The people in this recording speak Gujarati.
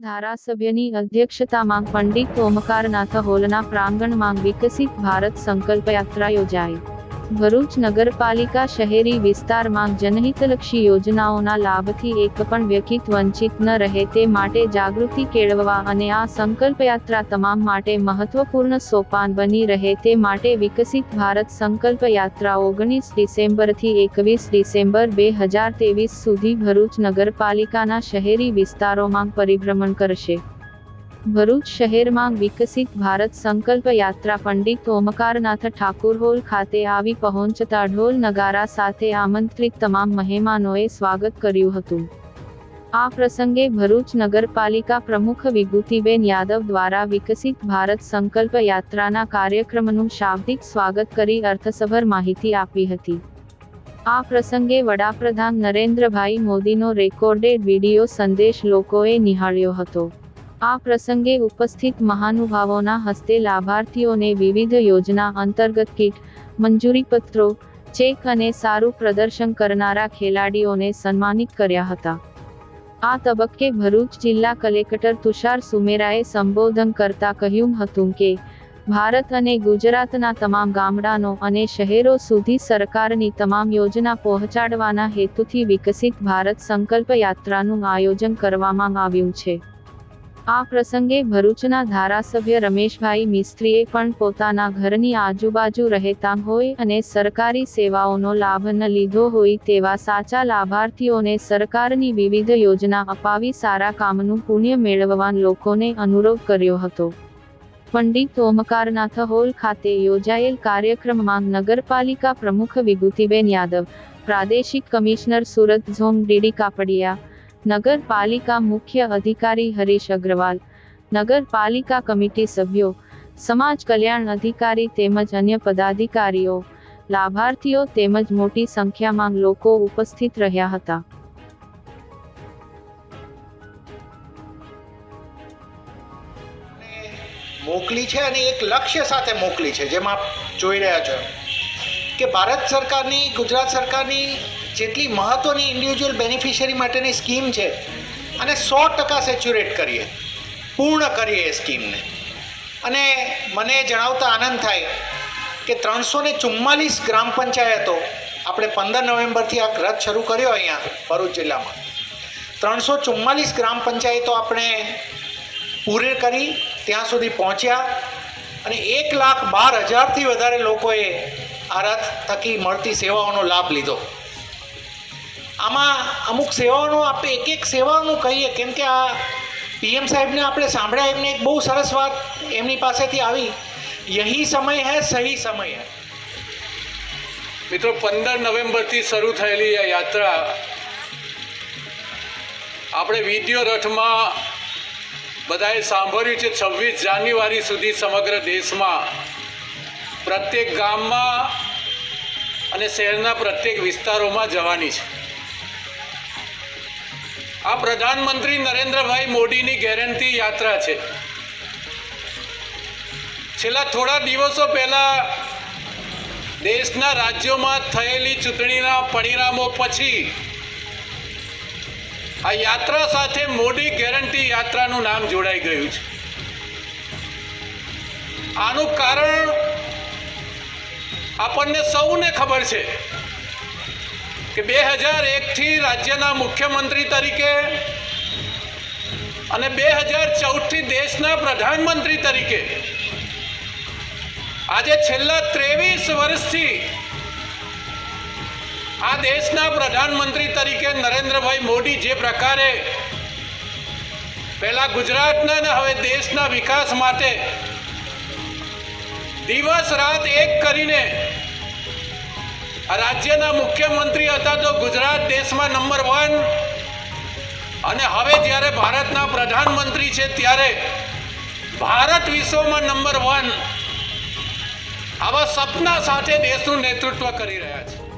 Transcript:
ધારાસભ્યની અધ્યક્ષતામાં પંડિત ઓમકારનાથ હોલના પ્રાંગણમાં વિકસિત ભારત સંકલ્પ યાત્રા યોજાઈ. ભરૂચ નગરપાલિકા શહેરી વિસ્તારમાં જનહિતલક્ષી યોજનાઓના લાભથી એક પણ વ્યક્તિ વંચિત ન રહે તે માટે જાગૃતિ કેળવવા અને આ સંકલ્પ યાત્રા તમામ માટે મહત્વપૂર્ણ સોપાન બની રહે તે માટે વિકસિત ભારત સંકલ્પ યાત્રા ઓગણીસ ડિસેમ્બરથી એકવીસ ડિસેમ્બર બે હજાર તેવીસ સુધી ભરૂચ નગરપાલિકાના શહેરી વિસ્તારોમાં પરિભ્રમણ કરશે. ભરૂચ શહેરમાં વિકસિત ભારત સંકલ્પ યાત્રા પંડિત ઓમકારનાથ ઠાકુર હોલ ખાતે આવી પહોંચતા ઢોલ નગારા સાથે આમંત્રિત તમામ મહેમાનોએ સ્વાગત કર્યું હતું. આ પ્રસંગે ભરૂચ નગરપાલિકા પ્રમુખ વિભૂતિબેન યાદવ દ્વારા વિકસિત ભારત સંકલ્પ યાત્રાના કાર્યક્રમનું શાબ્દિક સ્વાગત કરી અર્થસભર માહિતી આપી હતી. આ પ્રસંગે વડાપ્રધાન નરેન્દ્રભાઈ મોદીનો રેકોર્ડેડ વીડિયો સંદેશ લોકોએ નિહાળ્યો હતો. આ પ્રસંગે ઉપસ્થિત મહાનુભાવોના હસ્તે લાભાર્થીઓને વિવિધ યોજના અંતર્ગત કીટ, મંજૂરીપત્રો, ચેક અને સારું પ્રદર્શન કરનારા ખેલાડીઓને સન્માનિત કર્યા હતા. આ તબક્કે ભરૂચ જિલ્લા કલેક્ટર તુષાર સુમેરાએ સંબોધન કરતા કહ્યું હતું કે, ભારત અને ગુજરાતના તમામ ગામડાનો અને શહેરો સુધી સરકારની તમામ યોજના પહોંચાડવાના હેતુથી વિકસિત ભારત સંકલ્પ યાત્રાનું આયોજન કરવામાં આવ્યું છે. આ પ્રસંગે ભરૂચના ધારાસભ્ય રમેશભાઈ મિસ્ત્રીએ પણ પોતાના ઘરની આજુબાજુ રહેતા હોય અને સરકારી સેવાઓનો લાભ ન લીધો હોય તેવા સાચા લાભાર્થીઓને સરકારની વિવિધ યોજના અપાવી સારા કામનું પુણ્ય મેળવવા લોકોને અનુરોધ કર્યો હતો. પંડિત ઓમકારનાથ હોલ ખાતે યોજાયેલ કાર્યક્રમમાં નગરપાલિકા પ્રમુખ વિભૂતિબેન યાદવ, પ્રાદેશિક commissioner Surat zone DD Kapadia નગરપાલિકા મુખ્ય અધિકારી હરીશ અગ્રવાલ નગરપાલિકા કમિટી સભ્યો સમાજ કલ્યાણ અધિકારી તેમજ અન્ય પદાધિકારીઓ, લાભાર્થીઓ તેમજ મોટી સંખ્યામાં લોકો ઉપસ્થિત રહ્યા હતા. મોકલી છે અને એક લક્ષ્ય સાથે મોકલી છે, જેમાં જોઈ રહ્યા છો કે ભારત સરકારની, ગુજરાત સરકારની જેટલી મહત્ત્વની ઇન્ડિવિજ્યુઅલ બેનિફિશિયરી માટેની સ્કીમ છે, અને સો ટકા સેચ્યુરેટ કરીએ, પૂર્ણ કરીએ એ સ્કીમને અને મને જણાવતા આનંદ થાય કે ત્રણસો ને ચુમ્માલીસ ગ્રામ પંચાયતો આપણે પંદર નવેમ્બરથી આ રથ શરૂ કર્યો અહીંયા ભરૂચ જિલ્લામાં. ત્રણસો ચુમ્માલીસ ગ્રામ પંચાયતો આપણે પૂરે કરી, ત્યાં સુધી પહોંચ્યા, અને એક લાખ બાર હજારથી વધારે લોકોએ આ રથ થકી મળતી સેવાઓનો લાભ લીધો. આમાં અમુક સેવાઓનું આપણે એક એક સેવાઓનું કહીએ. કેમ કે આ પીએમ સાહેબને આપણે સાંભળ્યા, એમને એક બહુ સરસ વાત એમની પાસેથી આવી. યહી સમય હૈ, સહી સમય હૈ. મિત્રો, પંદર નવેમ્બરથી શરૂ થયેલી આ યાત્રા આપણે વીડિયો રથમાં બધાએ સાંભળ્યું છે. છવ્વીસ જાન્યુઆરી સુધી સમગ્ર દેશમાં પ્રત્યેક ગામમાં અને શહેરના પ્રત્યેક વિસ્તારોમાં જવાની છે. આ પ્રધાનમંત્રી નરેન્દ્રભાઈ મોદીની ગેરંટી યાત્રા છે. છેલ્લા થોડા દિવસો પહેલા દેશના રાજ્યોમાં થયેલી ચૂંટણીના પરિણામો પછી આ યાત્રા સાથે મોદી ગેરંટી યાત્રાનું નામ જોડાઈ ગયું છે. આનું કારણ આપણને સૌને ખબર છે. કે બે હજાર એકથી રાજ્યના મુખ્યમંત્રી તરીકે અને બે હજાર ચૌદથી દેશના પ્રધાનમંત્રી તરીકે. આજે છેલ્લા ત્રેવીસ વર્ષથી આ દેશના પ્રધાનમંત્રી તરીકે નરેન્દ્રભાઈ મોદી જે પ્રકારે પહેલા ગુજરાતના અને હવે દેશના વિકાસ માટે દિવસ રાત એક કરીને રાજ્યના મુખ્યમંત્રી હતા તો ગુજરાત દેશમાં નંબર વન. અને હવે જ્યારે ભારતના પ્રધાનમંત્રી છે ત્યારે ભારત વિશ્વમાં નંબર વન. આવા સપના સાથે દેશનું નેતૃત્વ કરી રહ્યા છે.